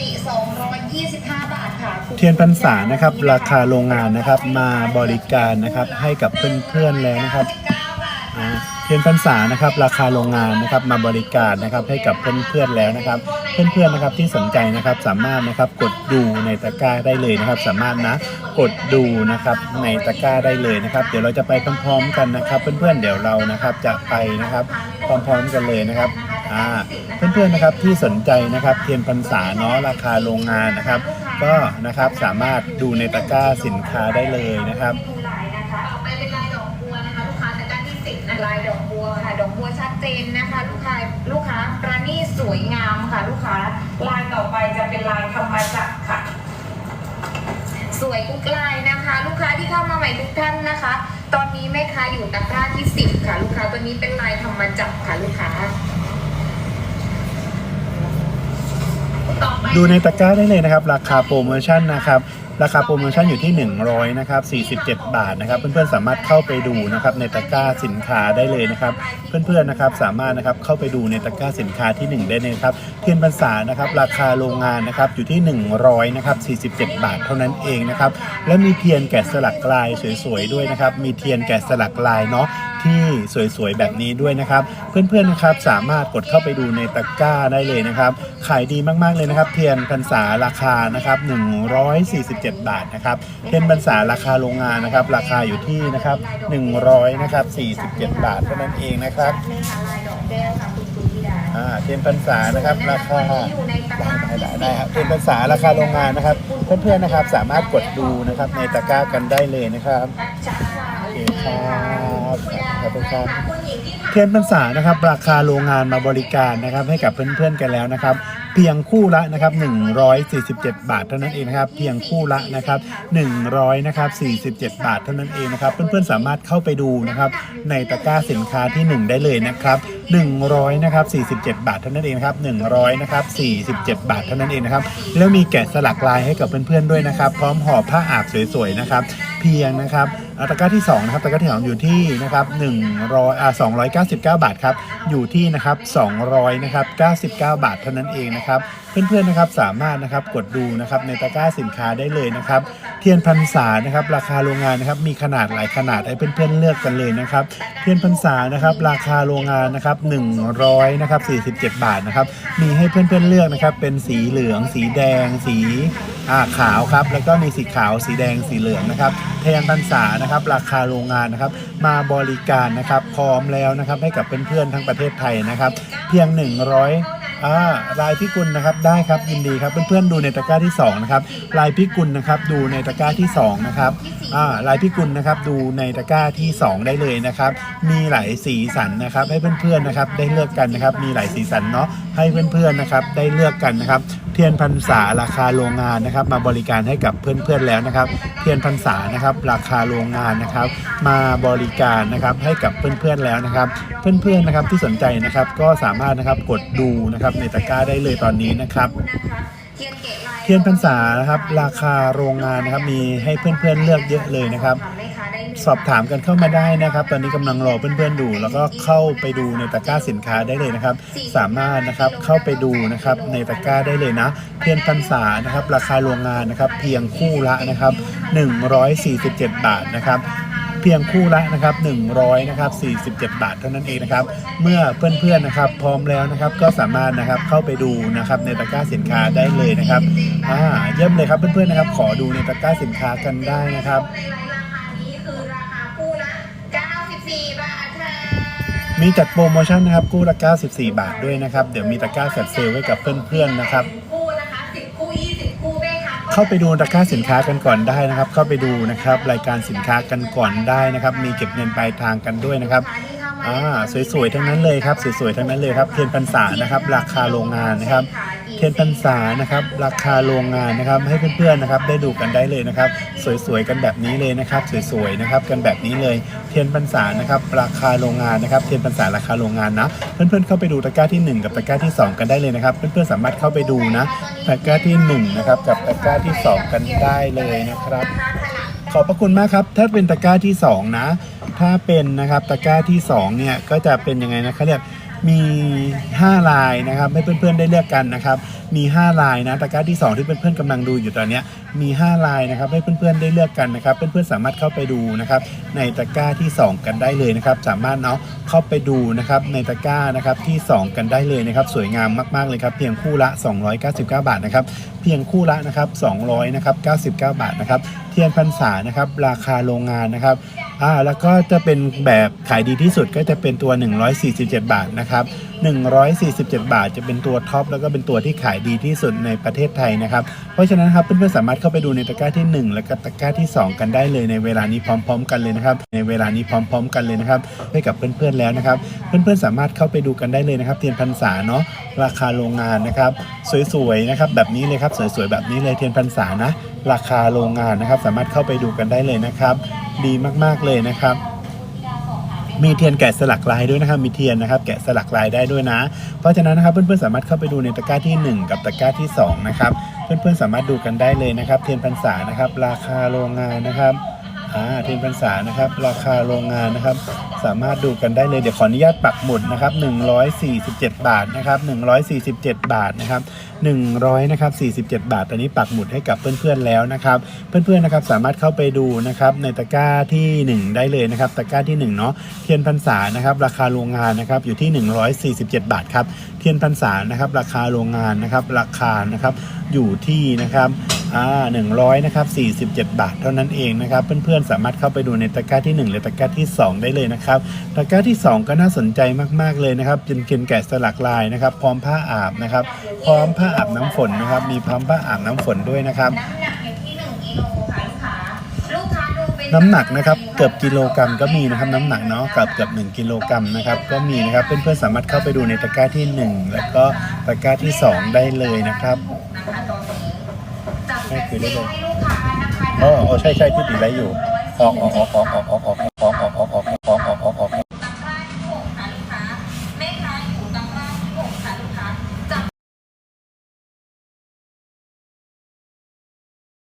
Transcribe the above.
ติ 225 บาทค่ะคุณเทียนพรรษานะครับ ราคาโรงงานนะครับมาบริการนะครับให้กับเพื่อนๆแล้วนะครับ99บาทอ่า เทียนพรรษานะครับราคาโรงงานนะครับมาบริการนะครับให้กับเพื่อนๆแล้วนะครับ เพื่อนๆนะครับที่สนใจนะครับสามารถนะครับกดดูในตะกร้าได้เลยนะครับ สามารถนะกดดูนะครับในตะกร้าได้เลยนะครับ เดี๋ยวเราจะไปพร้อมๆกันนะครับ เพื่อนๆเดี๋ยวเรานะครับจะไปนะครับพร้อมๆกันเลยนะครับอ่าเพื่อนๆนะครับที่สนใจนะครับเทียนพรรษาเนาะราคาโรงงานนะครับ ก็นะครับสามารถดูในตะกร้าสินค้าได้เลยนะครับดูลายนะคะต่อไปเป็นลายดอกบัวนะคะลูกค้าตะกร้าที่สิบนะลายดอก บัวค่ะดอกบัวชัดเจนนะคะ ลูกค้าลูกค้าประณีตสวยงามค่ะ ลูกค้าลายต่อไปจะเป็นลายธรรมจักรค่ะ สวยทุกลายนะคะ ลูกค้าที่เข้ามาใหม่ทุกท่านนะคะ ตอนนี้แม่ค้าอยู่ตะกร้าที่สิบค่ะ ลูกค้าตัวนี้เป็นลายธรรมจักรค่ะลูกค้าต่อไปดูในตะกร้าได้เลยนะครับ ราคาโปรโมชั่นนะครับ ราคาโปรโมชั่นอยู่ที่ 100นะครับ47 บาทนะครับเพื่อนๆสามารถเข้าไปดูนะครับในตะกร้าสินค้าได้เลยนะครับ เพื่อนๆนะครับสามารถนะครับเข้าไปดูในตะกร้าสินค้าที่ 1 ได้เลยครับเทียนพรรษานะครับราคาโรงงานนะครับอยู่ที่ 100นะครับ47 บาทเท่านั้นเองนะครับและมีเทียนแกะสลักลายสวยๆด้วยนะครับมีเทียนแกะสลักลายเนาะที่สวยๆ แบบนี้ด้วยนะครับ เพื่อนๆนะครับสามารถกดเข้าไปดูในตะกร้าได้เลยนะครับ ขายดีมากๆเลยนะครับ เทียนพรรษาราคานะครับ147 บาทนะครับเทียนพรรษาราคาโรงงานนะครับ ราคาอยู่ที่นะครับ100นะครับ47 บาทเท่านั้นเองนะครับแม่ค้าลายดอกแก้วค่ะคุณสุธิดาอ่าเทียนพรรษานะครับราคาอยู่ในตะกร้าได้ได้ได้ครับเทียนพรรษาราคาโรงงานนะครับ เพื่อนๆนะครับสามารถกดดูนะครับในตะกร้ากันได้เลยนะครับโอเคครับ ขอบคุณครับเทียนพรรษานะครับ ราคาโรงงานมาบริการนะครับ ให้กับเพื่อนๆกันแล้วนะครับ เพียงคู่ละนะครับ147 บาทเท่านั้นเองนะครับ เพียงคู่ละนะครับ100นะครับ47 บาทเท่านั้นเองนะครับ เพื่อนๆสามารถเข้าไปดูนะครับในตะกร้าสินค้าที่ 1 ได้เลยนะครับ100นะครับ47 บาทเท่านั้นเองครับ100นะครับ47 บาทเท่านั้นเองนะครับ แล้วมีแกะสลักลายให้กับเพื่อนๆด้วยนะครับ พร้อมห่อผ้าอาบสวยๆนะครับ เพียงนะครับ ตะกร้าที่2นะครับตะกร้าที่สองอยู่ที่นะครับ100อ่า299 บาทครับอยู่ที่นะครับ200นะครับ99 บาทเท่านั้นเองนะครับเพื่อนๆนะครับสามารถนะครับกดดูนะครับในตะกร้าสินค้าได้เลยนะครับเทียนพรรษานะครับราคาโรงงานนะครับมีขนาดหลายขนาดให้เพื่อนๆเลือกกันเลยนะครับเทียนพรรษานะครับราคาโรงงานนะครับ100นะครับ47 บาทนะครับมีให้เพื่อนๆเลือกนะครับเป็นสีเหลือง สีแดง สี ขาวครับแล้วก็มีสีขาวสีแดงสีเหลืองนะครับเทียนตันสานะครับราคาโรงงานนะครับมาบริการนะครับพร้อมแล้วนะครับให้กับเพื่อนๆทั้งประเทศไทยนะครับเพียง 100 อ่าลายพิกุลนะครับได้ครับยินดีครับเพื่อนๆดูในตะกร้าที่สองนะครับลายพิกุลนะครับดูในตะกร้าที่สองนะครับอ่าลายพิกุลนะครับดูในตะกร้าที่สองได้เลยนะครับ มีหลายสีสันนะครับ ให้เพื่อนๆนะครับได้เลือกกันนะครับ มีหลายสีสันเนาะให้เพื่อนๆนะครับได้เลือกกันนะครับ เทียนพรรษาราคาโรงงานนะครับ มาบริการให้กับเพื่อนๆแล้วนะครับ เทียนพรรษานะครับ ราคาโรงงานนะครับ มาบริการนะครับให้กับเพื่อนๆแล้วนะครับ เพื่อนๆนะครับที่สนใจนะครับก็สามารถนะครับกดดูนะครับในตะกร้าได้เลยตอนนี้นะครับนะคะเทียนเกะลายเทียนพรรษานะครับราคาโรงงานนะครับมีให้เพื่อนๆเลือกเยอะเลยนะครับแม่ค้าได้หนึ่งสอบถามกันเข้ามาได้นะครับ ตอนนี้กำลังรอเพื่อนๆดู แล้วก็เข้าไปดูในตะกร้าสินค้าได้เลยนะครับ สามารถนะครับเข้าไปดูนะครับในตะกร้าได้เลยนะ เทียนพรรษานะครับ ราคาโรงงานนะครับ เพียงคู่ละนะครับ 147 บาทนะครับ เพียงคู่ละนะครับ100นะครับ47 บาทเท่านั้นเองนะครับ เมื่อเพื่อนๆนะครับพร้อมแล้วนะครับก็สามารถนะครับเข้าไปดูนะครับในตะกร้าสินค้าได้เลยนะครับอ่าเยี่ยมเลยครับเพื่อนๆนะครับขอดูในตะกร้าสินค้ากันได้นะครับมีจัดโปรโมชั่นนะครับคู่ละ94 บาทด้วยนะครับ เดี๋ยวมีตะกร้าแฟลชเซลไว้กับเพื่อนๆนะครับ เข้าไปดูตะก้าสินค้ากันก่อนได้นะครับ เข้าไปดูนะครับรายการสินค้ากันก่อนได้นะครับ มีเก็บเงินปลายทางกันด้วยนะครับอ่าสวยๆทั้งนั้นเลยครับสวยๆทั้งนั้นเลยครับเทียนพรรษานะครับ ราคาโรงงานนะครับ เทียนพรรษานะครับ ราคาโรงงานนะครับให้เพื่อนๆนะครับได้ดูกันได้เลยนะครับ สวยๆกันแบบนี้เลยนะครับ สวยๆนะครับกันแบบนี้เลย เทียนพรรษานะครับ ราคาโรงงานนะครับ เทียนพรรษาราคาโรงงานนะเพื่อนๆเข้าไปดูตะกร้าที่ 1 กับตะกร้าที่ 2 กันได้เลยนะครับ เพื่อนๆสามารถเข้าไปดูนะตะกร้าที่1นะครับกับตะกร้าที่ 2 กันได้เลยนะครับ ขอบพระคุณมากครับถ้าเป็นตะกร้าที่ 2 นะ ถ้าเป็นนะครับตะกร้าที่2เนี่ยก็จะเป็นยังไงนะเขาเรียก มี 5 ลายนะครับให้เพื่อนๆได้เลือกกันนะครับ มี 5 ลายนะตะกร้าที่ 2 ที่เพื่อนๆกำลังดูอยู่ตอนนี้มี 5 ลายนะครับให้เพื่อนๆได้เลือกกันนะครับ เพื่อนๆสามารถเข้าไปดูนะครับ ในตะกร้าที่ 2 กันได้เลยนะครับ สามารถเนาะเข้าไปดูนะครับในตะกร้านะครับที่ 2 กันได้เลยนะครับ สวยงามมากๆเลยครับ เพียงคู่ละ 299 บาทนะครับ เพียงคู่ละนะครับ200นะครับ99 บาทนะครับ เทียนพรรษานะครับ ราคาโรงงานนะครับ อ่าแล้วก็จะเป็นแบบขายดีที่สุดก็จะเป็นตัว 147 บาทนะครับ 147 บาทจะเป็นตัวท็อปแล้วก็เป็นตัวที่ขายดีที่สุดในประเทศไทยนะครับ เพราะฉะนั้นครับเพื่อนๆสามารถเข้าไปดูในตะกร้าที่ 1 และก็ตะกร้าที่ 2 กันได้เลยในเวลานี้พร้อม ๆ กันเลยนะครับ ในเวลานี้พร้อม ๆ กันเลยนะครับให้กับเพื่อนๆแล้วนะครับ เพื่อนๆสามารถเข้าไปดูกันได้เลยนะครับเทียนพรรษาเนาะราคาโรงงานนะครับ สวยๆนะครับแบบนี้เลยครับสวยๆแบบนี้เลยเทียนพรรษานะ ราคาโรงงานนะครับ สามารถเข้าไปดูกันได้เลยนะครับ ดีมากๆเลยนะครับ มีเทียนแกะสลักลายด้วยนะครับมีเทียนนะครับ แกะสลักลายได้ด้วยนะ เพราะฉะนั้นนะครับเพื่อนๆสามารถเข้าไปดูในตะกร้าที่ 1 กับตะกร้าที่ 2 นะครับ เพื่อนๆสามารถดูกันได้เลยนะครับ เทียนพรรษานะครับ ราคาโรงงานนะครับ อ่าเทียนพรรษานะครับ ราคาโรงงานนะครับ สามารถดูกันได้เลยเดี๋ยวขออนุญาตปักหมุดนะครับ147 บาทนะครับ147 บาทนะครับ100นะครับ47 บาทตอนนี้ปักหมุดให้กับเพื่อนๆแล้วนะครับ เพื่อนๆนะครับสามารถเข้าไปดูนะครับในตะกร้าที่ 1 ได้เลยนะครับตะกร้าที่1เนาะเทียนพรรษานะครับ ราคาโรงงานนะครับอยู่ที่ 147 บาทครับเทียนพรรษานะครับราคาโรงงานนะครับราคานะครับอยู่ที่นะครับอ่า100นะครับ47 บาทเท่านั้นเองนะครับเพื่อนๆสามารถเข้าไปดูในตะกร้าที่ 1 หรือตะกร้าที่ 2 ได้เลยนะครับตะกร้าที่ 2 ก็น่าสนใจมากๆเลยนะครับเป็นเกนแกะสลักลายนะครับ พร้อมผ้าอาบนะครับ พร้อมผ้าอาบน้ำฝนนะครับ มีพร้อมผ้าอาบน้ำฝนด้วยนะครับน้ำหนักอยู่ที่1กิโลค่ะลูกค้าลูกค้าดูเป็นน้ำหนักนะครับเกือบกิโลกรัมก็มีนะครับน้ำหนักเนาะเกือบเกือบ1กิโลกรัมนะครับก็มีนะครับเพื่อนๆสามารถเข้าไปดูในตะกร้าที่ 1 แล้วก็ตะกร้าที่ 2 ได้เลยนะครับนะคะตอนนี้จับให้คุยได้เลย อ๋อใช่ใช่ที่ตีไรอยู่ออกออกออกออกออกออกออกอ